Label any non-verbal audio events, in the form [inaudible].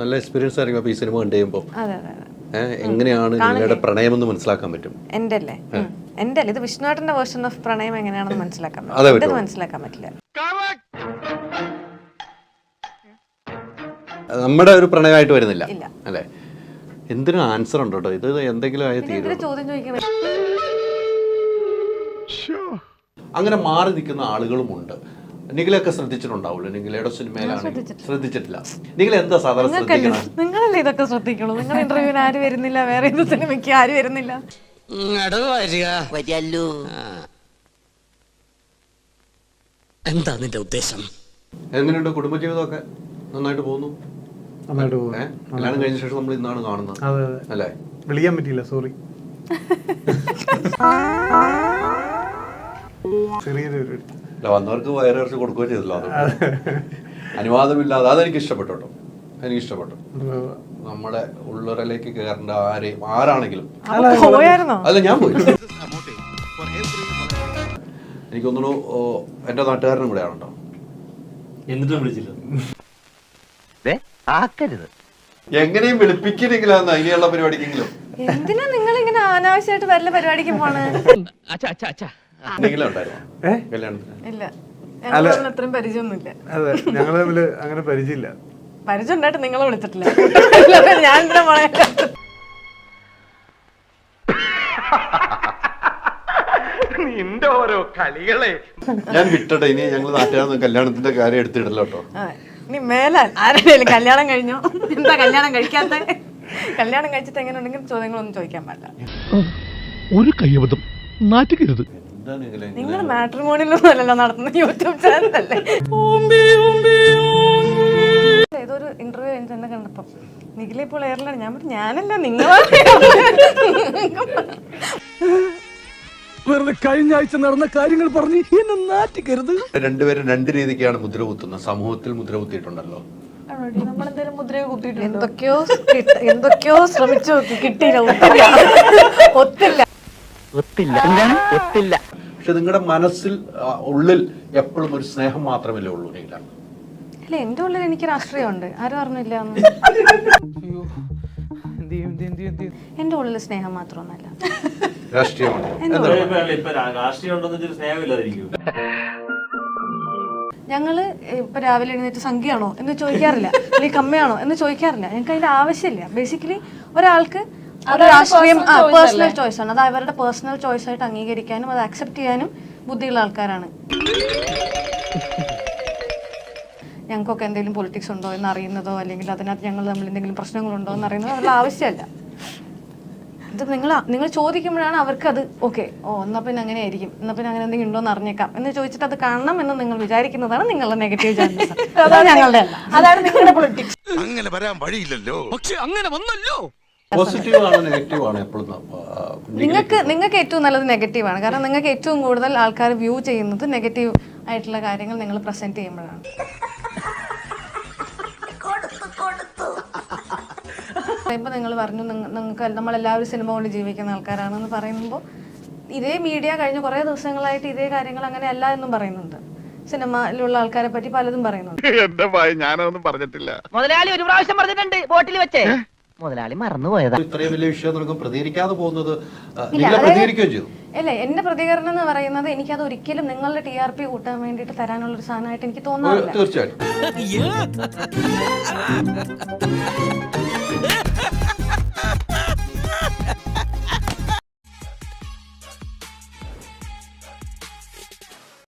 നല്ല എക്സ്പീരിയൻസ് ആയിരിക്കും അപ്പോൾ ഈ സിനിമ കണ്ടു കഴിയുമ്പോൾ എങ്ങനെയാണ് നിങ്ങളുടെ പ്രണയം എന്ന് മനസ്സിലാക്കാൻ പറ്റും? എന്റെ അല്ലേ എന്റെ എന്റെ അല്ലേ ഇത് വിഷ്ണുവേട്ടന്റെ വേർഷൻ ഓഫ് പ്രണയം എങ്ങനെയാണെന്ന് മനസ്സിലാക്കാൻ പറ്റും. മനസ്സിലാക്കാൻ പറ്റില്ല. നമ്മുടെ ഒരു പ്രണയമായിട്ട് വരുന്നില്ല. അല്ലെ? എന്തിനും ആൻസർ ഉണ്ടോ ഇത് എന്തെങ്കിലും ആയി തീരും ഇതിൽ ചോദ്യം ചോദിക്കുന്നത്? അങ്ങനെ മാറി നിൽക്കുന്ന ആളുകളുമുണ്ട്. നിഖിലൊക്കെ ശ്രദ്ധിച്ചിട്ടുണ്ടാവുള്ളൂ. നിഖിലയുടെ സിനിമയിലാണ് ശ്രദ്ധിച്ചിട്ടില്ല. നിങ്ങൾ എന്താ സാധാരണ നിങ്ങളല്ലേ ഇതൊക്കെ ശ്രദ്ധിക്കുള്ളൂ. നിങ്ങൾ ഇന്റർവ്യൂവിന് ആര് വരുന്നില്ല വേറെ ഏത് സിനിമയ്ക്ക് ആര് വരുന്നില്ല? എന്താ നിന്റെ ഉദ്ദേശം? എങ്ങനെയുണ്ട് കുടുംബജീവിതമൊക്കെ? നന്നായിട്ട് പോകുന്നു? നന്നായിട്ട് പോകുന്നു. കല്യാണം കഴിഞ്ഞ ശേഷം നമ്മൾ ഇന്നാണ് കാണുന്നത്. അതെ അതെ. അല്ലേ? വിളിക്കാൻ പറ്റിയില്ല സോറി [laughs] ചെറിയൊരു വന്നവർക്ക് വയറിറച്ചി കൊടുക്കുകയും ചെയ്തല്ലോ അത് അനുവാദമില്ലാതെ അതെനിക്ക് ഇഷ്ടപ്പെട്ടു കേട്ടോ എനിക്ക് ഇഷ്ടപ്പെട്ടു. നമ്മുടെ ഉള്ളറയിലേക്ക് കയറേണ്ട ആരെയും ആരാണെങ്കിലും. അല്ല ഞാൻ പോയി. എനിക്ക് എന്റെ എന്റെ നാട്ടുകാരനും കൂടെ ആണോ എന്നിട്ടും വിളിച്ചില്ല. ആക്കരുത്. എങ്ങനെയും വിളിപ്പിക്കണെങ്കിലാന്ന് അതിനെയുള്ള പരിപാടിക്കെങ്കിലും. എന്തിനാ നിങ്ങൾ ഇങ്ങനെ അനാവശ്യമായിട്ട് വല്ല പരിപാടിക്ക് പോണ്? ഇല്ല. തമ്മിൽ അത്രയും പരിചയമൊന്നുമില്ല. അതെ ഞങ്ങൾ തമ്മിൽ അങ്ങനെ പരിചയമില്ല. പരിചയം ഉണ്ടായിട്ട് നിങ്ങളെ വിളിച്ചിട്ടില്ല. ഞാൻ എന്തിനാ പറയാ ഞാൻ വിട്ടട്ടെ ഇനി ഞങ്ങൾ നാട്ടുകാർ കല്യാണത്തിന്റെ കാര്യം എടുത്തിടല്ലോ കേട്ടോ. ഇനി മേലാൽ ആരുടെയും കല്യാണം കഴിഞ്ഞോ? എന്താ കല്യാണം കഴിക്കാത്ത? കല്യാണം കഴിച്ചിട്ട് എങ്ങനെ ഉണ്ടെങ്കിലും ചോദ്യങ്ങളൊന്നും ചോദിക്കാൻ പാടില്ല. ഒരു കയ്യബദ്ധം നാറ്റുകരുത് നിങ്ങൾ മാട്രിമോണിയിലൊന്നും അല്ലല്ലോ നടത്തുന്ന യൂട്യൂബ് ചാനലല്ലേ? ഏതൊരു ഇന്റർവ്യൂ കഴിഞ്ഞ് തന്നെ കണ്ടപ്പം നിഖില ഇപ്പോൾ എയർലൈൻ ഞാൻ പറഞ്ഞു ഞാനല്ല നിങ്ങളാണ് വെറുതെ കഴിഞ്ഞ ആഴ്ച നടന്ന കാര്യങ്ങൾ പറഞ്ഞ് എന്നെ നാറ്റിക്കരുത്. രണ്ടുപേരും രണ്ട് രീതിക്കാണ് മുദ്ര കുത്തുന്നത്. സമൂഹത്തിൽ മുദ്ര കുത്തിയിട്ടുണ്ടല്ലോ. എന്തൊക്കെയോ എന്തൊക്കെയോ ശ്രമിച്ചു നോക്കി. കിട്ടിയില്ല ഒത്തില്ല. ഒത്തില്ല. ഒത്തില്ല. എന്താണ്? ഒത്തില്ല. പക്ഷെ നിങ്ങളുടെ മനസ്സിൽ ആ, ഉള്ളിൽ എപ്പോഴും ഒരു സ്നേഹം മാത്രമല്ലേ ഉള്ളൂ നീല? അല്ല എന്റെ ഉള്ളിൽ എനിക്ക് രാഷ്ട്രീയമുണ്ട് ആരും അറിഞ്ഞില്ല. എന്റെ ഉള്ളിൽ സ്നേഹം മാത്രമൊന്നല്ല രാഷ്ട്രീയമാണ് എന്താ? ഇപ്പൊ രാഷ്ട്രീയം ഉണ്ടെന്ന് വെച്ചാൽ സ്നേഹമില്ലാതിരിക്കും ഞങ്ങൾ ഇപ്പൊ രാവിലെ എഴുന്നേറ്റ് സംഖ്യയാണോ എന്ന് ചോദിക്കാറില്ല. അല്ലെങ്കിൽ കമ്മയാണോ എന്ന് ചോദിക്കാറില്ല. ഞങ്ങൾക്ക് അതിന്റെ ആവശ്യമില്ല. ബേസിക്കലി ഒരാൾക്ക് രാഷ്ട്രീയം പേഴ്സണൽ ചോയ്സ് ആണ്. അത് അവരുടെ പേഴ്സണൽ ചോയ്സ് ആയിട്ട് അംഗീകരിക്കാനും അത് അക്സെപ്റ്റ് ചെയ്യാനും ബുദ്ധിയുള്ള ആൾക്കാരാണ്. ഞങ്ങൾക്കൊക്കെ എന്തെങ്കിലും പൊളിറ്റിക്സ് ഉണ്ടോ എന്ന് അറിയുന്നതോ അല്ലെങ്കിൽ അതിനകത്ത് ഞങ്ങൾ തമ്മിൽ എന്തെങ്കിലും പ്രശ്നങ്ങളുണ്ടോ എന്ന് അറിയുന്നത് അവരുടെ ആവശ്യമല്ല. ഇത് നിങ്ങൾ നിങ്ങൾ ചോദിക്കുമ്പോഴാണ് അവർക്ക് അത് ഓക്കെ ഓ എന്നാ പിന്നെ അങ്ങനെ ആയിരിക്കും എന്നാ പിന്നെ അങ്ങനെ എന്തെങ്കിലും ഉണ്ടോ എന്ന് അറിഞ്ഞേക്കാം എന്ന് ചോദിച്ചിട്ട് അത് കാണണം എന്ന് നിങ്ങൾ വിചാരിക്കുന്നതാണ് നിങ്ങളുടെ നെഗറ്റീവ് ചാൻസ് അതാണ് ഞങ്ങളുടെ അതാണ് നിങ്ങളുടെ പൊളിറ്റിക്സ് അങ്ങനെ വരാൻ വഴിയില്ലല്ലോ. പക്ഷെ അങ്ങനെ വന്നല്ലോ. പോസിറ്റീവ് ആണ് നെഗറ്റീവ് ആണ് എപ്പോഴും നിങ്ങൾക്ക് നിങ്ങൾക്ക് ഏറ്റവും നല്ലത് നെഗറ്റീവ് ആണ്. കാരണം നിങ്ങൾക്ക് ഏറ്റവും കൂടുതൽ ആൾക്കാർ വ്യൂ ചെയ്യുന്നത് നെഗറ്റീവ് ആയിട്ടുള്ള കാര്യങ്ങൾ നിങ്ങൾ പ്രസന്റ് ചെയ്യുമ്പോഴാണ്. പറയുമ്പോൾ നിങ്ങൾ പറഞ്ഞു നിങ്ങ- നിങ്ങൾക്ക് നമ്മളെല്ലാവരും സിനിമ കൊണ്ട് ജീവിക്കുന്ന ആൾക്കാരാണെന്ന് പറയുമ്പോൾ ഇതേ മീഡിയ കഴിഞ്ഞ കുറേ ദിവസങ്ങളായിട്ട് ഇതേ കാര്യങ്ങൾ അങ്ങനെ അല്ല എന്നും പറയുന്നുണ്ട്. സിനിമയിലുള്ള ആൾക്കാരെ പറ്റി പലതും പറയുന്നുണ്ട്. എന്റെ ഞാനൊന്നും പറഞ്ഞിട്ടില്ല. മുതലാളി ഒരു പ്രാവശ്യം പറഞ്ഞിട്ടുണ്ട് ബോട്ടിൽ വെച്ചേ. മുതലാളി മറന്നുപോയതാ. ഇത്രയും വലിയ വിഷയം നമുക്ക് പ്രതികരിക്കാതെ പോകുന്നത് ആ, ഇല്ല, നീല പ്രതികരിക്കുകയും ചെയ്തു? അല്ല എന്റെ പ്രതികരണം എന്ന് പറയുന്നത് എനിക്കത് ഒരിക്കലും നിങ്ങളുടെ ടി ആർ പി കൂട്ടാൻ വേണ്ടിയിട്ട് തരാനുള്ള ഒരു സാധനമായിട്ട് എനിക്ക് തോന്നുന്നു തീർച്ചയായിട്ടും.